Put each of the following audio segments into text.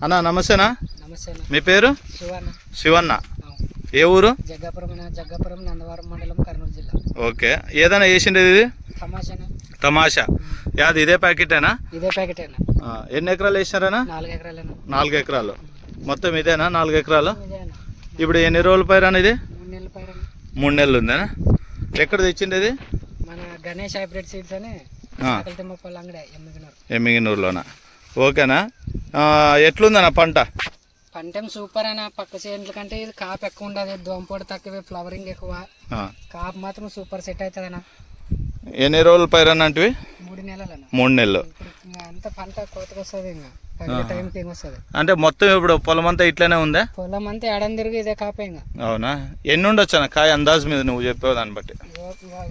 అన్న నమస్తేనా? మీ పేరు? శివన్న. ఏ ఊరు? జగ్గాపురం అన్న జగ్గాపురం నందవరం మండలం కర్నూలు జిల్లా. ఓకే. ఏదైనా వేసిండేది ఇది? తమాషా. యాది ఇదే ప్యాకెటేనా? ఇదే ప్యాకెట్ అన్న ఆ, ఎన్ని ఎకరాలు వేసినారనా నాలుగు ఎకరాలు. మొత్తం ఇదేనా? నాలుగు ఎకరాలు? ఇదే ఇప్పుడు ఎన్ని రోజుల పైరాని ఇది? మూడు నెలల ఉందేనా? ఎక్కడ తెచ్చిండేది మన గణేష్ హైబ్రిడ్ సీడ్స్ అని ఎమ్మిగినూరులోన? ఓకేనా? ఎట్లుందన్న పంట? పంట సూపర్ అన్న పక్క చేనుల కంటే ఇది కాపు ఎక్కువ ఉండదు దోమపొడి తక్కువ ఫ్లవరింగ్ ఎక్కువ. కాపు మాత్రం సూపర్ సెట్ అవుతుంది అన్న ఎన్ని రోజుల పైరాని అంటివి మూడు నెలలు మూడు నెలలు. అంత పంట కోతకు వస్తుంది ఇంకా. టైంకి వస్తుంది. అంటే మొత్తం ఇప్పుడు పొలం అంతా ఇట్లనే ఉందా? పొలం అంతా ఏడం తిరిగి ఇదే కాపే ఇంకా. అవునా? ఎన్ని ఉండొచ్చు అన్న కాయ అందాజు మీద నువ్వు చెప్పావు దాన్ని బట్టి?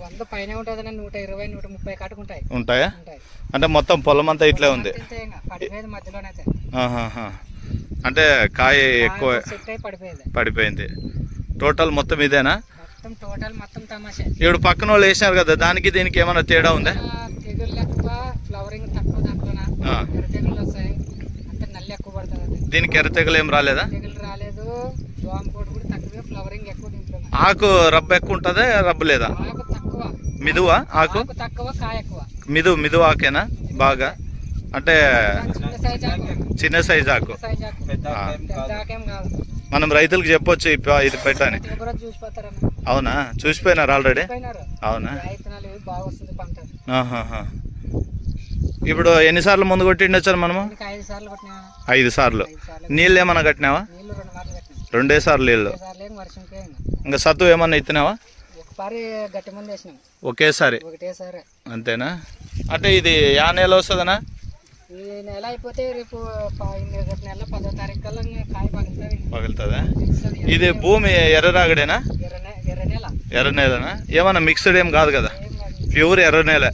వంద పైన ఉంటుంది నూట ఇరవై నూట ముప్పై కాటుకుంటాయి ఉంటాయా. అంటే మొత్తం పొలం అంతా ఇట్లే ఉంది మధ్యలోనైతే. అంటే కాయ ఎక్కువ పడిపోయేది. పడిపోయింది. టోటల్ మొత్తం ఇదేనా? టోటల్ మొత్తం తమాషే. ఇప్పుడు పక్కన వాళ్ళు వేసినారు కదా దానికి దీనికి ఏమైనా తేడా ఉందా? ఎక్కువ ఫ్లవరింగ్ తక్కువ దాంట్లోన ఆ. ఎర్ర తెగుళ్ళు వస్తాయి అంటే నల్లి ఎక్కువ పడుతుంది అది దీనికి ఎర్ర తెగలు ఏం రాలేదా? తెగులు రాలేదు. దోమ పోటు కూడా తక్కువ ఫ్లవరింగ్ ఎక్కువ దీంట్లో ఆకు రబ్బు ఎక్కువ ఉంటుందా రబ్బు లేదా? ఆకు తక్కువ. మిదువా ఆకు? ఆకు తక్కువ కాయ ఎక్కువ. మిదు మిదు ఆకేనా? బాగా. అంటే చిన్న సైజ్ ఆకు. చిన్న సైజ్ ఆకు. చిన్న సైజ్ ఆకు. ఆ. పెద్ద ఆకేం కాదు. మనం రైతులకు చెప్పొచ్చు ఈ ప- ఇది పెట్టని. చూసిపోతారన్న అవునా? చూసిపోయినారు ఆల్రెడీ? పోయినారు అవునా? రైతనాలు ఇవి బాగా వస్తుంది పంట ఆహాహా. ఇప్పుడు ఎన్నిసార్లు ముందు కొట్టిండొచ్చారు మనము? దీనికి ఐదు సార్లు నీళ్ళు ఏమన్నా కట్టినావా? రెండు సార్లు నీళ్ళు. ఇంకా సత్తు ఏమన్నా వేసినాం. ఒకేసారి. అంతేనా? అంటే ఇది యా నెల వస్తుందనా? ఈ నెల అయిపోతే రేపు నెల పదో తారీఖు కల్లా కాయ పగులుతుంది. ఇది భూమి ఎర్ర నె- ఎర్ర నెల. ఎర్ర నేలనా? ఏమన్నా మిక్స్డ్ ఏం కాదు కదా. ప్యూర్ ఎర్ర నెల.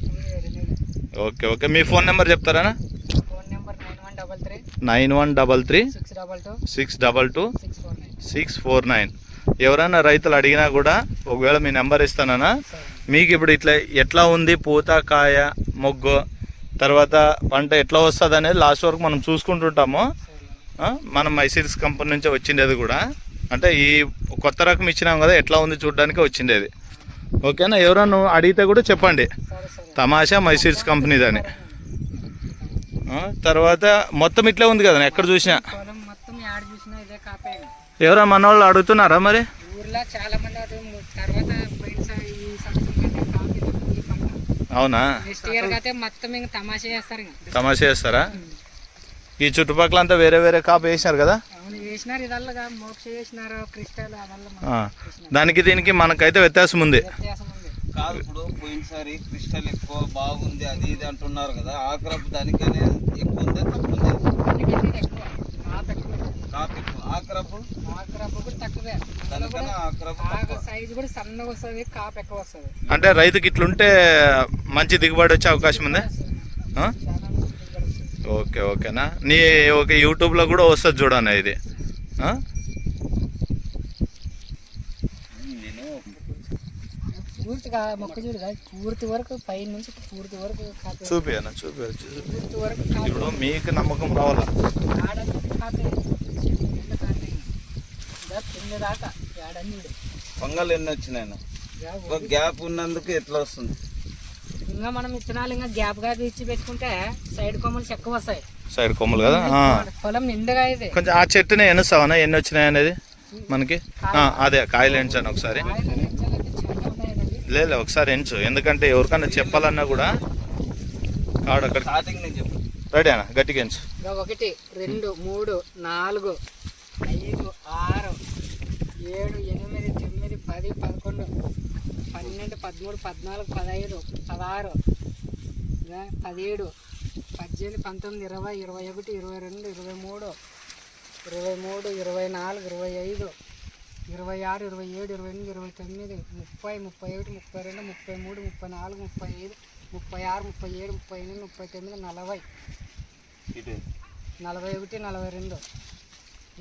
Okay okay. మీ ఫోన్ నెంబర్ చెప్తారా phone number nine one double three. Six double two. Six double two. Six four nine. ఎవరైనా రైతులు అడిగినా కూడా ఒకవేళ మీ నెంబర్ ఇస్తానన్నా మీకు ఇప్పుడు ఇట్లా ఎట్లా ఉంది పూత కాయ మొగ్గు తర్వాత పంట ఎట్లా వస్తుంది అనేది లాస్ట్ వరకు మనం చూసుకుంటుంటాము. మనం మైసీడ్స్ కంపెనీ నుంచి వచ్చిండేది కూడా. అంటే ఈ కొత్త రకం ఇచ్చినాం కదా ఎట్లా ఉంది చూడడానికి వచ్చిండేది. ఓకేనా? ఎవరన్నా అడిగితే కూడా చెప్పండి. తమాషా మైసీడ్స్ కంపెనీదని ఆ, తర్వాత మొత్తం ఇట్లే ఉంది కదా ఎక్కడ చూసినా? ఎవరో మన వాళ్ళు అడుగుతున్నారా మరి? అవునా? తమాషా చేస్తారు ఈ చుట్టుపక్కల అంతా వేరే వేరే కాపు వేసినారు కదా? దానికి దీనికి మనకైతే వ్యత్యాసం ఉంది. కాదు ఇప్పుడు పోయినసారి క్రిస్టల్ ఎక్కువ బాగుంది అది ఇది అంటున్నారు కదా ఆక్రప్ దానికనే ఎక్కువ ఉంది తక్కువ ఉంది? కూడా తక్కువే. దానికన్నా సైజు కూడా సన్నగా వస్తుంది కాపు ఎక్కువ వస్తుంది. అంటే రైతుకి ఇట్లుంటే మంచి దిగుబడి వచ్చే అవకాశం ఉంది? ఆ? ఓకే ఓకేనా? నీ ఒక యూట్యూబ్లో కూడా వస్తుంది చూడన్న ఇది ఆ? నేను పూర్తిగా మొక్క చూడు కాదు పూర్తి వరకు పై నుంచి పూర్తి వరకు చూపి అన్న చూపి పూర్తి వరకు ఇప్పుడు మీకు నమ్మకం రావాలా? కింద దాకా పొంగల్ ఎన్ని వచ్చినాయి ఒక గ్యాప్ ఉన్నందుకు ఎట్లా వస్తుంది? ఇంకా మనం విత్తనాలు ఇంకా గ్యాప్గా ఇచ్చి పెట్టుకుంటే సైడ్ కొమ్మలు ఎక్కువ వస్తాయి. సైడ్ కొమ్మలు కదా. పొలం నిండుగా ఇది కొంచెం ఆ చెట్టుని ఎన్నుస్తావనా ఎన్ని వచ్చినాయి అనేది మనకి? అదే కాయలు ఎంచాను ఒకసారి? లేదు ఒకసారి ఎంచు. ఎందుకంటే ఎవరికన్నా చెప్పాలన్నా కూడా కాడు అక్కడ. రెడీ అన్న గట్టిగా ఎంచు. ఇంకా ఒకటి రెండు మూడు నాలుగు ఐదు ఆరు ఏడు ఎనిమిది తొమ్మిది పది పదకొండు పన్నెండు పదమూడు పద్నాలుగు పదహైదు పదహారు ఇంకా పదిహేడు పద్దెనిమిది పంతొమ్మిది ఇరవై ఇరవై ఒకటి ఇరవై రెండు ఇరవై మూడు ఇరవై మూడు ఇరవై నాలుగు ఇరవై ఐదు ఇరవై ఆరు ఇరవై ఏడు ఇరవై ఎనిమిది ఇరవై తొమ్మిది ముప్పై ముప్పై ఒకటి ముప్పై రెండు ముప్పై మూడు ముప్పై నాలుగు ముప్పై ఐదు ముప్పై ఆరు ముప్పై ఏడు ముప్పై ఎనిమిది ముప్పై తొమ్మిది నలభై ఇటు నలభై ఒకటి నలభై రెండు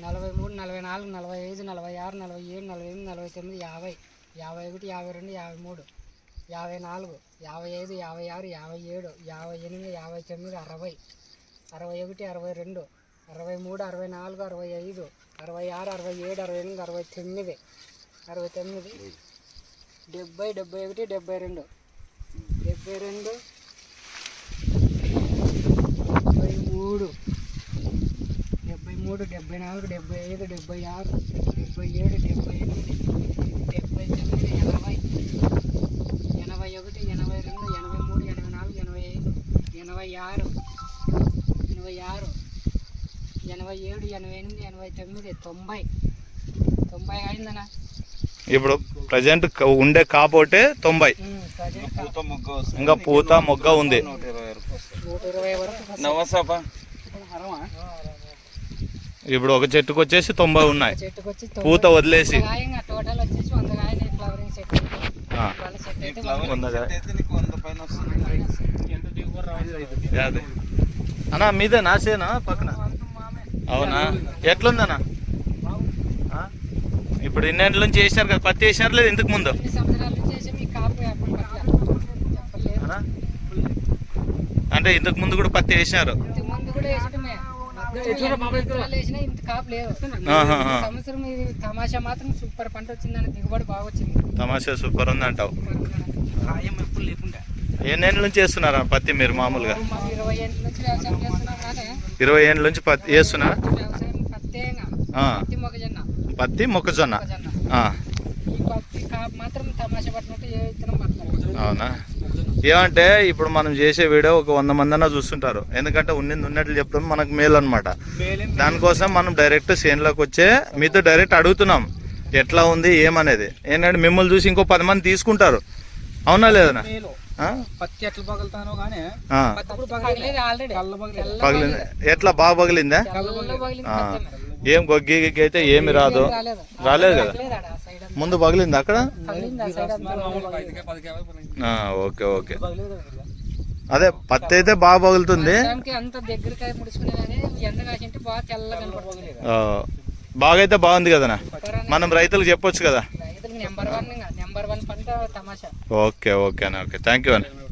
నలభై మూడు నలభై నాలుగు నలభై ఐదు నలభై ఆరు నలభై ఏడు నలభై ఎనిమిది నలభై తొమ్మిది యాభై యాభై ఒకటి యాభై రెండు యాభై మూడు యాభై నాలుగు యాభై ఐదు యాభై ఆరు యాభై ఏడు యాభై ఎనిమిది యాభై తొమ్మిది అరవై అరవై ఒకటి అరవై రెండు అరవై మూడు అరవై నాలుగు అరవై ఐదు అరవై ఆరు అరవై ఏడు అరవై ఎనిమిది అరవై తొమ్మిది అరవై తొమ్మిది డెబ్బై డెబ్బై ఒకటి డెబ్బై రెండు డెబ్బై రెండు డెబ్బై మూడు డెబ్బై మూడు డెబ్బై నాలుగు డెబ్బై ఐదు డెబ్బై ఆరు డెబ్బై ఏడు డెబ్బై ఎనిమిది డెబ్బై తొమ్మిది ఎనభై ఎనభై ఒకటి ఎనభై రెండు ఎనభై మూడు ఎనభై నాలుగు ఎనభై ఐదు ఎనభై ఆరు ఎనభై ఆరు ఎనభై ఏడు ఎనభై ఎనిమిది ఎనభై తొమ్మిది తొంభై. తొంభై అయిందనా ఇప్పుడు ప్రజెంట్ ఉండే కాపోటే తొంభై. ఇంకా పూత మొగ్గ ఉంది. ఇప్పుడు ఒక చెట్టుకు వచ్చేసి తొంభై ఉన్నాయి. పూత వదిలేసి. అన్నా మీదే నాసేనా పక్కన? అవునా? ఎట్లుందన్నా? ఆ? ఇప్పుడు ఇన్నేళ్ళ నుంచి వేసినారు కదా పత్తి వేసినారు లేదు ఇంతకు ముందు? అంటే ఇంతకు ముందు కూడా పత్తి వేసినారు. తమాషా మాత్రం సూపర్ పంట వచ్చిందని దిగుబడి బాగా వచ్చింది. తమాషా సూపర్ ఉంది అంటావు ఎన్నేళ్ళ నుంచి వేస్తున్నారా పత్తి మీరు మామూలుగా? ఇరవై నుంచి వ్యవసాయం చేస్తున్నాం కానీ ఇరవై ఏళ్ళ నుంచి పత్తి ఆ, పత్తి మొక్కజొన్న అవునా? ఏమంటే ఇప్పుడు మనం చేసే వీడియో ఒక వంద మంది అన్నా చూస్తుంటారు. ఎందుకంటే ఉన్నది ఉన్నట్లు చెప్పడం మనకు మేలు అనమాట దానికోసం మనం డైరెక్ట్ సీన్లోకి వచ్చే మీతో డైరెక్ట్ అడుగుతున్నాం. ఎట్లా ఉంది ఏమనేది. ఏంటంటే మిమ్మల్ని చూసి ఇంకో పది మంది తీసుకుంటారు. అవునా లేదనా? ఆ? పత్తి ఎట్లా పగులుతానో కానీ పగిలేదు? బాగా పగిలిందా. ఏం గొగ్గి గిగ్గి అయితే ఏమి రాదు. రాలేదు. కదా. ముందు పగిలింది అక్కడ? Okay okay. అదే పత్తి అయితే బాగా పగులుతుంది. బాగా అయితే బాగుంది కదనా? మనం రైతులకు చెప్పొచ్చు కదా? రైతులకు నెంబర్ వన్ ఇంకా నెంబర్ వన్ పంట తమాషా ఓకే ఓకే